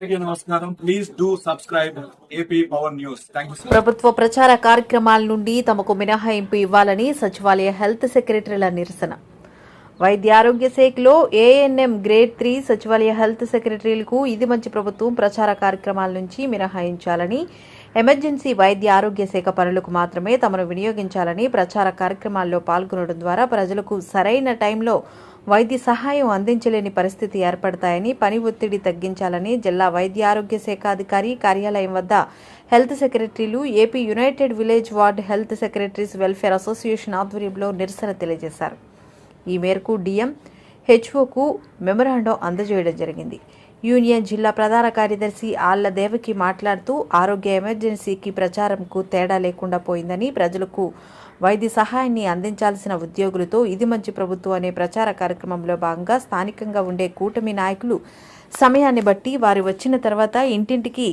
నమస్కారం. Please do subscribe AP power news ప్రభుత్వ ప్రచార కార్యక్రమాల నుండి తమకు మినహాయింపు ఇవ్వాలని సచివాలయ హెల్త్ సెక్రటరీల నిరసన. వైద్య ఆరోగ్య శాఖలో ఏఎన్ఎం గ్రేడ్ త్రీ సచివాలయ హెల్త్ సెక్రటరీలకు ఇది మంచి ప్రభుత్వం ప్రచార కార్యక్రమాల నుంచి మినహాయించాలని ఎమర్జెన్సీ వైద్య ఆరోగ్య శాఖ పనులకు మాత్రమే తమను వినియోగించాలని ప్రచార కార్యక్రమాల్లో పాల్గొనడం ద్వారా ప్రజలకు సరైన టైంలో వైద్య సహాయం అందించలేని పరిస్థితి ఏర్పడతాయని పని ఒత్తిడి తగ్గించాలని జిల్లా వైద్య ఆరోగ్య శాఖ అధికారి కార్యాలయం వద్ద హెల్త్ సెక్రటరీలు AP united village ward health secretaries welfare association ఆధ్వర్యంలో నిరసన తెలియజేశారు. ఈ మేరకు డిఎం హెచ్ఓకు మెమరాండం అందజేయడం జరిగింది. యూనియన్ జిల్లా ప్రధాన కార్యదర్శి ఆళ్ళ దేవకి మాట్లాడుతూ ఆరోగ్య ఎమర్జెన్సీకి ప్రచారంకు తేడా లేకుండా పోయిందని ప్రజలకు వైద్య సహాయాన్ని అందించాల్సిన ఉద్యోగులతో ఇది మంచి ప్రభుత్వం అనే ప్రచార కార్యక్రమంలో భాగంగా స్థానికంగా ఉండే కూటమి నాయకులు సమయాన్ని బట్టి వారు వచ్చిన తర్వాత ఇంటింటికి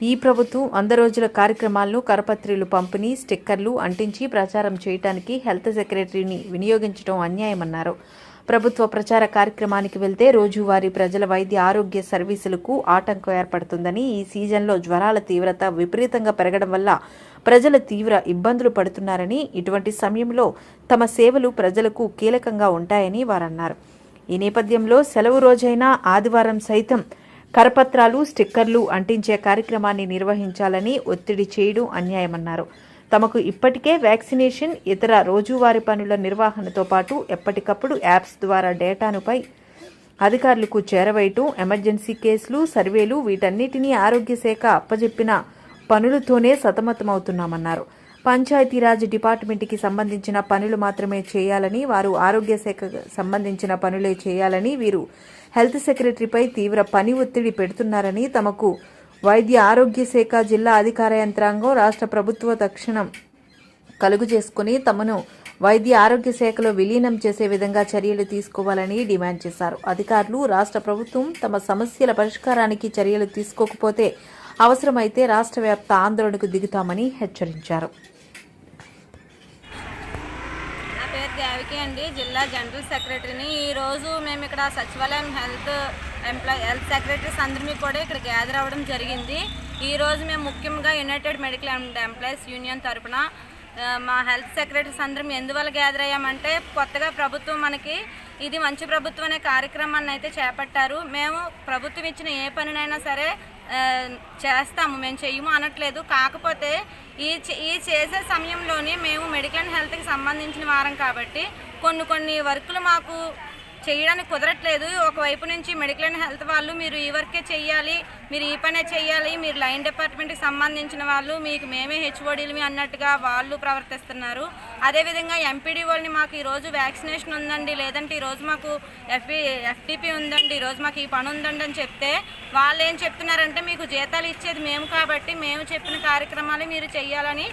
ఈ ప్రభుత్వం వంద రోజుల కార్యక్రమాలను కరపత్రిలు పంపిణీ స్టిక్కర్లు అంటించి ప్రచారం చేయడానికి హెల్త్ సెక్రటరీని వినియోగించడం అన్యాయమన్నారు. ప్రభుత్వ ప్రచార కార్యక్రమానికి వెళ్తే రోజువారీ ప్రజల వైద్య ఆరోగ్య సర్వీసులకు ఆటంకం ఏర్పడుతుందని ఈ సీజన్లో జ్వరాల తీవ్రత విపరీతంగా పెరగడం వల్ల ప్రజలు తీవ్ర ఇబ్బందులు పడుతున్నారని ఇటువంటి సమయంలో తమ సేవలు ప్రజలకు కీలకంగా ఉంటాయని వారన్నారు. ఈ నేపథ్యంలో సెలవు రోజైన ఆదివారం సైతం కరపత్రాలు స్టిక్కర్లు అంటించే కార్యక్రమాన్ని నిర్వహించాలని ఒత్తిడి చేయడం అన్యాయమన్నారు. తమకు ఇప్పటికే వ్యాక్సినేషన్ ఇతర రోజువారీ పనుల నిర్వహణతో పాటు ఎప్పటికప్పుడు యాప్స్ ద్వారా డేటానుపై అధికారులకు చేరవేయటం ఎమర్జెన్సీ కేసులు సర్వేలు వీటన్నిటినీ ఆరోగ్య శాఖ అప్పజెప్పిన పనులతోనే సతమతమవుతున్నామన్నారు. పంచాయతీరాజ్ డిపార్ట్మెంట్కి సంబంధించిన పనులు మాత్రమే చేయాలని వారు ఆరోగ్య శాఖకు సంబంధించిన పనులే చేయాలని వీరు హెల్త్ సెక్రటరీపై తీవ్ర పని ఒత్తిడి పెడుతున్నారని తమకు వైద్య ఆరోగ్య శాఖ జిల్లా అధికార యంత్రాంగం రాష్ట్ర ప్రభుత్వ తక్షణం కలుగు చేసుకుని తమను వైద్య ఆరోగ్య శాఖలో విలీనం చేసే విధంగా చర్యలు తీసుకోవాలని డిమాండ్ చేశారు. అధికారులు రాష్ట్ర ప్రభుత్వం తమ సమస్యల పరిష్కారానికి చర్యలు తీసుకోకపోతే అవసరమైతే రాష్ట్ర వ్యాప్త ఆందోళనకు దిగుతామని హెచ్చరించారు. నా పేరు దేవికి అండి. జిల్లా జనరల్ సెక్రటరీని. ఈరోజు మేము ఇక్కడ సచివాలయం హెల్త్ ఎంప్లాయ్ హెల్త్ సెక్రటరీస్ అందరినీ కూడా ఇక్కడ గ్యాదర్ అవ్వడం జరిగింది. ఈరోజు మేము ముఖ్యంగా united medical and employees union తరఫున మా హెల్త్ సెక్రటరీస్ అందరం ఎందువల్ల గ్యాదర్ అయ్యామంటే కొత్తగా ప్రభుత్వం మనకి ఇది మంచి ప్రభుత్వం అనే కార్యక్రమాన్ని అయితే చేపట్టారు. మేము ప్రభుత్వం ఇచ్చిన ఏ పనినైనా సరే చేస్తాము మేము చెయ్యము అనట్లేదు. కాకపోతే ఈ ఈ చేసే సమయంలోనే మేము మెడికల్ అండ్ హెల్త్కి సంబంధించిన వారం కాబట్టి కొన్ని కొన్ని వర్కులు మాకు చేయడానికి కుదరట్లేదు. ఒకవైపు నుంచి మెడికల్ అండ్ హెల్త్ వాళ్ళు మీరు ఈ వర్కే చేయాలి మీరు ఈ పనే చేయాలి మీరు లైన్ డిపార్ట్మెంట్కి సంబంధించిన వాళ్ళు మీకు మేమే హెచ్ఓడీలు అన్నట్టుగా వాళ్ళు ప్రవర్తిస్తున్నారు. అదేవిధంగా ఎంపీడీ వాళ్ళని మాకు ఈరోజు వ్యాక్సినేషన్ ఉందండి లేదంటే ఈరోజు మాకు ఎఫ్పి ఎఫ్టీపీ ఉందండి ఈరోజు మాకు ఈ పని ఉందండి అని చెప్తే వాళ్ళు ఏం చెప్తున్నారంటే మీకు జీతాలు ఇచ్చేది మేము కాబట్టి మేము చెప్పిన కార్యక్రమాలు మీరు చేయాలని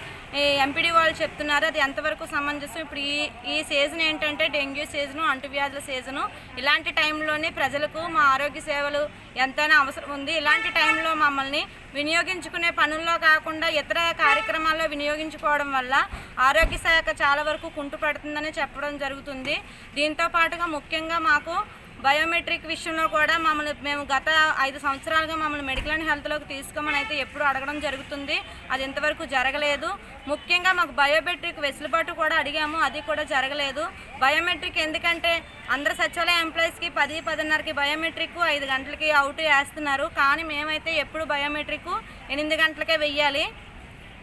ఎంపీడీ వాళ్ళు చెప్తున్నారు. అది ఎంతవరకు సమంజసం? ఇప్పుడు ఈ ఈ సీజన్ ఏంటంటే డెంగ్యూ సీజను అంటువ్యాధుల సీజను ఇలాంటి టైంలోనే ప్రజలకు మా ఆరోగ్య సేవలు ఎంతైనా అవసరం ఉంది. ఇలాంటి టైంలో మమ్మల్ని వినియోగించుకునే పనుల్లో కాకుండా ఇతర కార్యక్రమాల్లో వినియోగించుకోవడం వల్ల ఆరోగ్య శాఖ చాలా వరకు కుంటుపడుతుందని చెప్పడం జరుగుతుంది. దీంతో పాటుగా ముఖ్యంగా మాకు బయోమెట్రిక్ విషయంలో కూడా మమ్మల్ని మేము గత ఐదు సంవత్సరాలుగా మమ్మల్ని మెడికల్ అండ్ హెల్త్లోకి తీసుకోమని అయితే ఎప్పుడు అడగడం జరుగుతుంది. అది ఇంతవరకు జరగలేదు. ముఖ్యంగా మాకు బయోమెట్రిక్ వెసులుబాటు కూడా అడిగాము. అది కూడా జరగలేదు. బయోమెట్రిక్ ఎందుకంటే అందరు సచివాలయ ఎంప్లాయీస్కి పది పదిన్నరకి బయోమెట్రిక్ ఐదు గంటలకి అవుట్ వేస్తున్నారు. కానీ మేమైతే ఎప్పుడు బయోమెట్రిక్ ఎనిమిది గంటలకే వెయ్యాలి.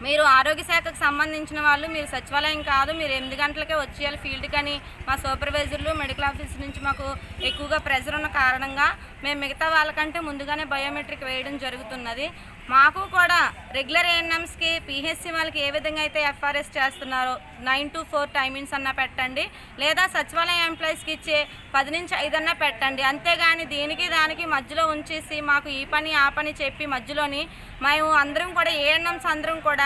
మీరు ఆరోగ్య శాఖకు సంబంధించిన వాళ్ళు మీరు సచివాలయం కాదు మీరు ఎనిమిది గంటలకే వచ్చేయాలి ఫీల్డ్ కానీ మా సూపర్వైజర్లు మెడికల్ ఆఫీస్ నుంచి మాకు ఎక్కువగా ప్రెజర్ ఉన్న కారణంగా మేము మిగతా వాళ్ళకంటే ముందుగానే బయోమెట్రిక్ వేయడం జరుగుతున్నది. మాకు కూడా రెగ్యులర్ ఏఎన్ఎమ్స్కి పిహెచ్సి వాళ్ళకి ఏ విధంగా అయితే ఎఫ్ఆర్ఎస్ చేస్తున్నారో నైన్ టు ఫోర్ టైమింగ్స్ అన్నా పెట్టండి. లేదా సచివాలయం ఎంప్లాయీస్కి ఇచ్చే పది నుంచి ఐదన్నా పెట్టండి. అంతేగాని దీనికి దానికి మధ్యలో ఉంచేసి మాకు ఈ పని ఆ పని చెప్పి మధ్యలోని మేము అందరం కూడా ఏఎన్ఎమ్స్ అందరం కూడా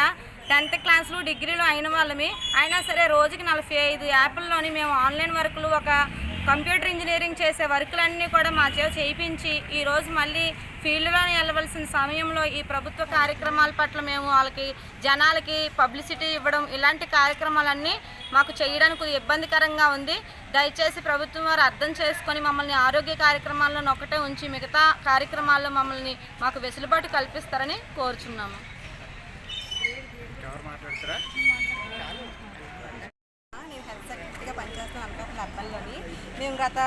టెన్త్ క్లాసులు డిగ్రీలు అయిన వాళ్ళమి. అయినా సరే రోజుకి నలభై ఐదు యాప్ల్లోని మేము ఆన్లైన్ వర్కులు ఒక కంప్యూటర్ ఇంజనీరింగ్ చేసే వర్కులన్నీ కూడా మా చేత చేయించి ఈరోజు మళ్ళీ ఫీల్డ్లో వెళ్ళవలసిన సమయంలో ఈ ప్రభుత్వ కార్యక్రమాల పట్ల మేము వాళ్ళకి జనాలకి పబ్లిసిటీ ఇవ్వడం ఇలాంటి కార్యక్రమాలన్నీ మాకు చేయడానికి ఇబ్బందికరంగా ఉంది. దయచేసి ప్రభుత్వం వారు అర్థం చేసుకొని మమ్మల్ని ఆరోగ్య కార్యక్రమాల్లో ఒకటే ఉంచి మిగతా కార్యక్రమాల్లో మమ్మల్ని మాకు వెసులుబాటు కల్పిస్తారని కోరుచున్నాము. నేను హెల్త్ సెక్రటరీగా పనిచేస్తాను అనకాపల్లి మేము గత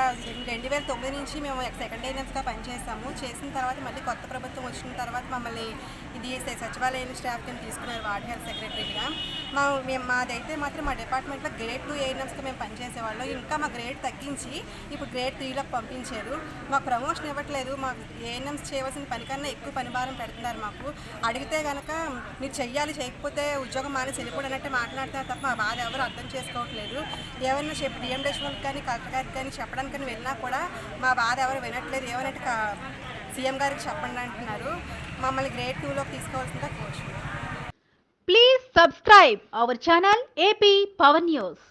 రెండు వేల తొమ్మిది నుంచి మేము సెకండ్ ఏజెన్స్గా పనిచేస్తాము. చేసిన తర్వాత మళ్ళీ కొత్త ప్రభుత్వం వచ్చిన తర్వాత మమ్మల్ని ఇది సచివాలయం స్టాఫ్ కింద తీసుకున్నారు వార్డ్ హెల్త్ సెక్రటరీగా మా మేము మాదైతే మాత్రం మా డిపార్ట్మెంట్లో గ్రేడ్ టూ ఏఎన్ఎంస్గా మేము పనిచేసేవాళ్ళం. ఇంకా మా గ్రేడ్ తగ్గించి ఇప్పుడు గ్రేడ్ త్రీలోకి పంపించారు. మాకు ప్రమోషన్ ఇవ్వట్లేదు. మా ఏఎన్ఎమ్స్ చేయవలసిన పనికన్నా ఎక్కువ పని భారం పెడుతున్నారు మాకు. అడిగితే కనుక మీరు చెయ్యాలి చేయకపోతే ఉద్యోగం మానేసి వెళ్ళిపోడు అన్నట్టు మాట్లాడుతున్నారు తప్ప మా బాధ ఎవరు అర్థం చేసుకోవట్లేదు. ఏమైనా చెప్పి వాళ్ళకి కానీ కలెక్టర్ గారికి కానీ చెప్పడానికి కానీ వెళ్ళినా కూడా మా బాధ ఎవరు వినట్లేదు. ఏమన్నట్టు సీఎం గారికి చెప్పండి అంటున్నారు. మమ్మల్ని గ్రేడ్ టూలోకి తీసుకోవాల్సిందిగా కోరుచున్నాను please subscribe our channel AP Pawan news